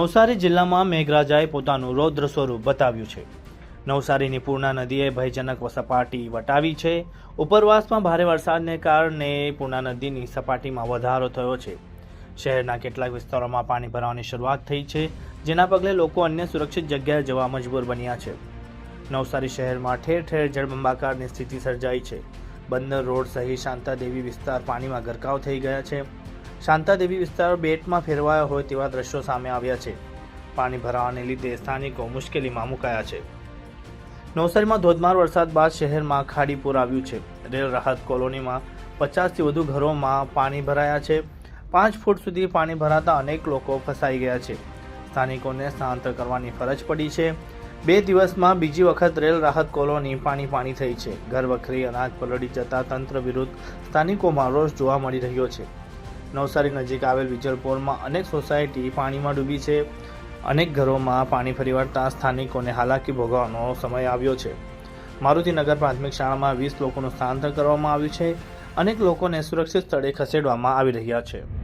નવસારી જિલ્લામાં મેઘરાજાએ પોતાનું રૌદ્ર સ્વરૂપ બતાવ્યું છે. નવસારીની પૂર્ણા નદીએ ભયજનક સપાટી વટાવી છે. ઉપરવાસમાં ભારે વરસાદને કારણે પૂર્ણા નદીની સપાટીમાં વધારો થયો છે. શહેરના કેટલાક વિસ્તારોમાં પાણી ભરાવાની શરૂઆત થઈ છે, જેના પગલે લોકો અન્ય સુરક્ષિત જગ્યાએ જવા મજબૂર બન્યા છે. નવસારી શહેરમાં ઠેર ઠેર જળબંબાકારની સ્થિતિ સર્જાઈ છે. બંદર રોડ સહિત શાંતાદેવી વિસ્તાર પાણીમાં ગરકાવ થઈ ગયા છે. શાંતાદેવી વિસ્તાર બેટમાં ફેરવાયો હોય તેવા દ્રશ્યો સામે આવ્યા છે. પાણી ભરાવાને લીધે સ્થાનિકો મુશ્કેલીમાં મુકાયા છે. નવસારીમાં ધોધમાર વરસાદ બાદ શહેરમાં ખાડીપુર આવ્યું છે. રેલ રાહત કોલોનીમાં પચાસથી વધુ ઘરોમાં પાણી ભરાયા છે. પાંચ ફૂટ સુધી પાણી ભરાતા અનેક લોકો ફસાઈ ગયા છે. સ્થાનિકોને સ્થળાંતર કરવાની ફરજ પડી છે. બે દિવસમાં બીજી વખત રેલ રાહત કોલોની પાણી પાણી થઈ છે. ઘર વખરી અનાજ પલળી જતા તંત્ર વિરુદ્ધ સ્થાનિકોમાં રોષ જોવા મળી રહ્યો છે. નવસારી નજીક આવેલ વિજલપોરમાં અનેક સોસાયટી પાણીમાં ડૂબી છે. અનેક ઘરોમાં પાણી ફરી વળતા સ્થાનિકોને હાલાકી ભોગવવાનો સમય આવ્યો છે. મારુતિનગર પ્રાથમિક શાળામાં વીસ લોકોનું સ્થળાંતર કરવામાં આવ્યું છે. અનેક લોકોને સુરક્ષિત સ્થળે ખસેડવામાં આવી રહ્યા છે.